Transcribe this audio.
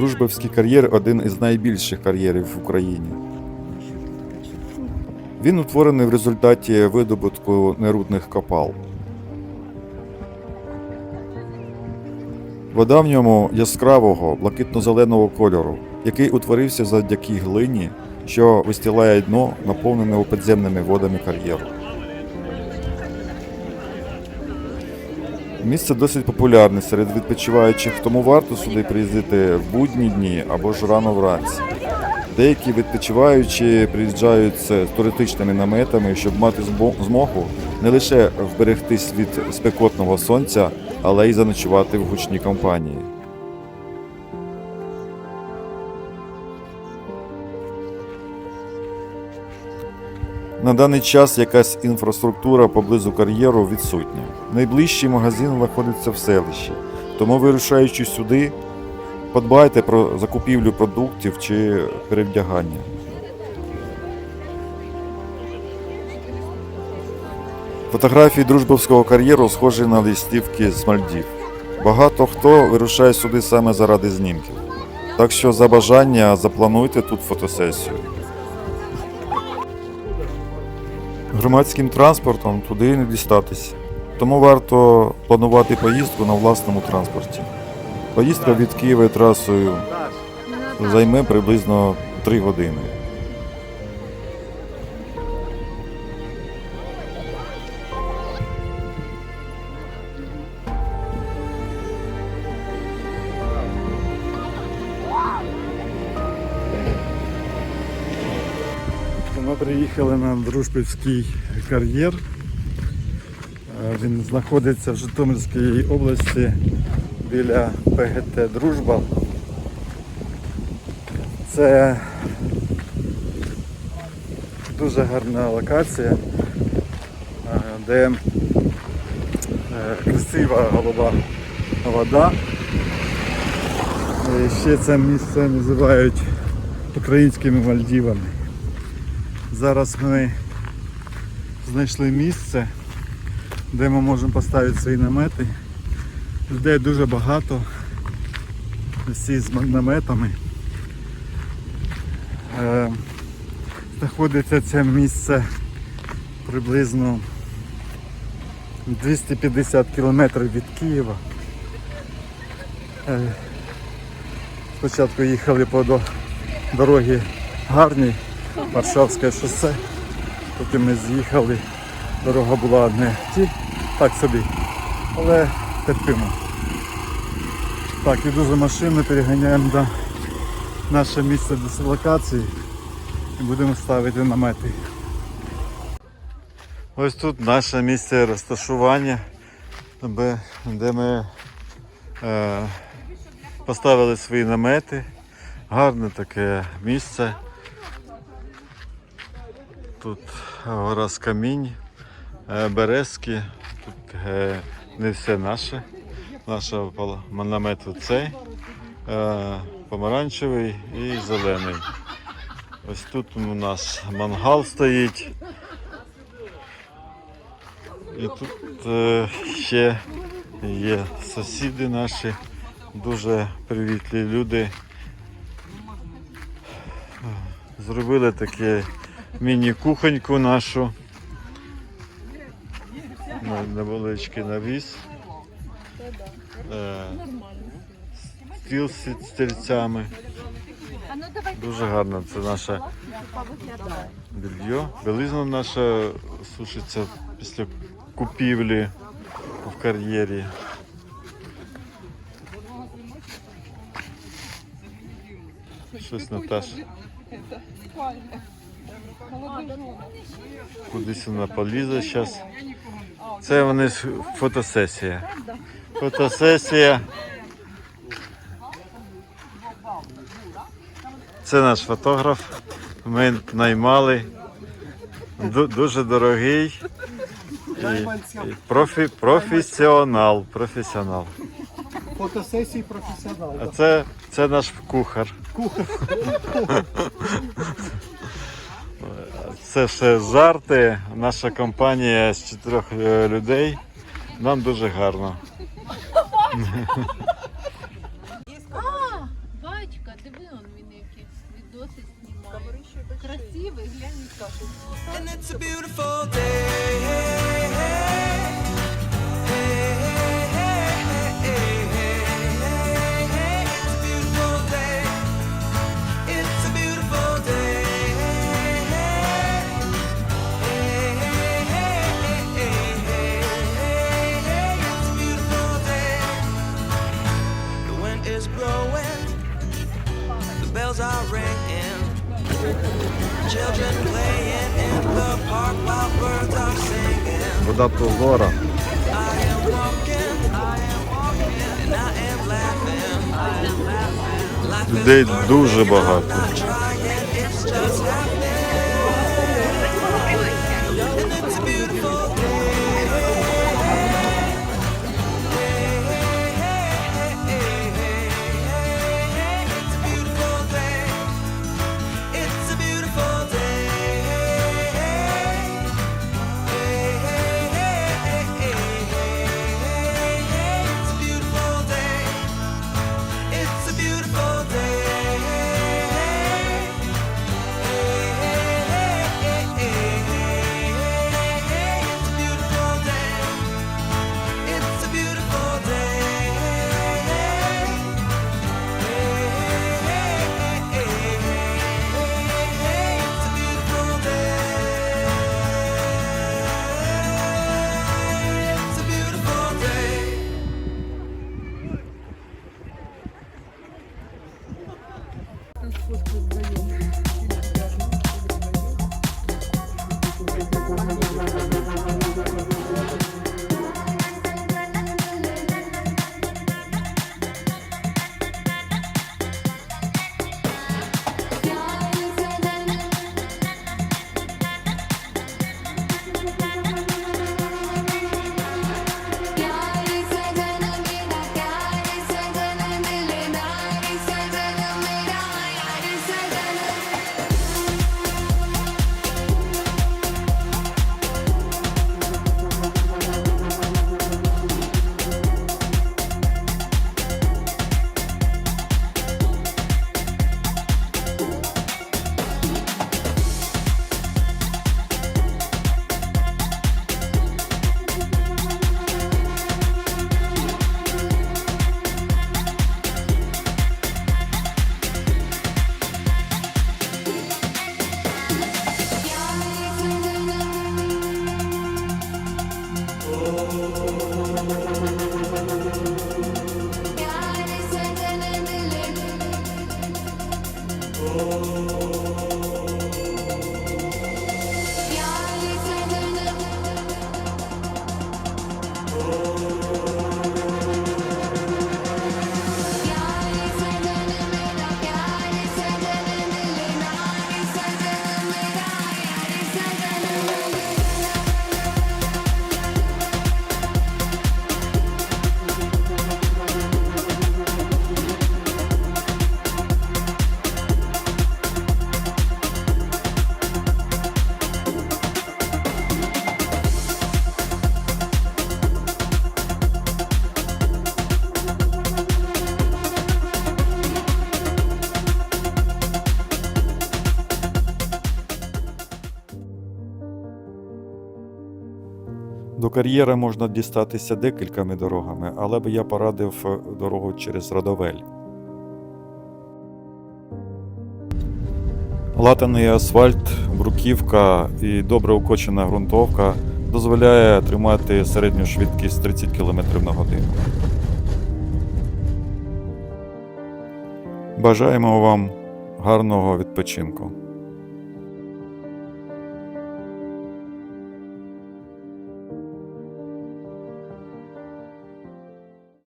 Дружбовський кар'єр один із найбільших кар'єрів в Україні. Він утворений в результаті видобутку нерудних копал. Вода в ньому яскравого блакитно-зеленого кольору, який утворився завдяки глині, що вистілає дно, наповнене підземними водами кар'єру. Місце досить популярне серед відпочиваючих, тому варто сюди приїздити в будні дні або ж рано вранці. Деякі відпочиваючі приїжджають з туристичними наметами, щоб мати змогу не лише вберегтись від спекотного сонця, але й заночувати в гучній компанії. На даний час якась інфраструктура поблизу кар'єру відсутня. Найближчий магазин знаходиться в селищі, тому вирушаючи сюди, подбайте про закупівлю продуктів чи перевдягання. Фотографії дружбовського кар'єру схожі на листівки з Мальдів. Багато хто вирушає сюди саме заради знімків. Так що за бажання заплануйте тут фотосесію. Громадським транспортом туди не дістатись. Тому варто планувати поїздку на власному транспорті. Поїздка від Києва трасою займе приблизно 3 години. Приїхали на Дружбівський кар'єр. Е, Він знаходиться в Житомирській області біля ПГТ Дружба. Це дуже гарна локація, е, де е, красива голова вода. І ще це місце називають українськими Мальдівами. Зараз ми знайшли місце, де ми можемо поставити свої намети. Людей дуже багато. Всі з наметами. Е, знаходиться це місце приблизно 250 кілометрів від Києва. Е, спочатку їхали по дорогі гарній, Варшавське шосе. Потім ми з'їхали. Дорога була не ті, так собі, але терпимо. Так, і дуже машини переганяємо до наше місце дислокації і будемо ставити намети. Ось тут наше місце розташування, де ми е, поставили свої намети. Гарне таке місце. Тут гора з камінь, е, березки. Тут е, не все наше. Наш пал- намет цей, е, помаранчевий і зелений. Ось тут у нас мангал стоїть. І тут ще є сусіди наші, дуже привітлі люди. Зробили таке міні-кухоньку нашу. На- Невеличкий навіс. Е, Стіл з стільцями. Дуже гарно. Це наше белье. Білизна наша сушиться після купівлі в кар'єрі. Щось Наташа. Кудись вона полізе зараз. Це вони фотосесія. Фотосесія. Це наш фотограф. Ми наймали. Дуже дорогий. І, профі, професіонал. Професіонал. Фотосесії професіонал. А це, це наш кухар. Це все жарти. Наша компанія з чотирьох е, людей. Нам дуже гарно. А, батька, диви он він якісь відоси знімає. Красивий, глянь, кажуть. Bells are ringing. Children playing in the park while birds are singing. Вода прозора. I am walking, I am walking, and I am laughing. I am laughing. Людей дуже багато. was Brazilian. До кар'єра можна дістатися декількома дорогами, але би я порадив е, дорогу через Радовель. Латаний асфальт, бруківка і добре укочена ґрунтовка дозволяє тримати середню швидкість 30 км на годину. Бажаємо вам гарного відпочинку.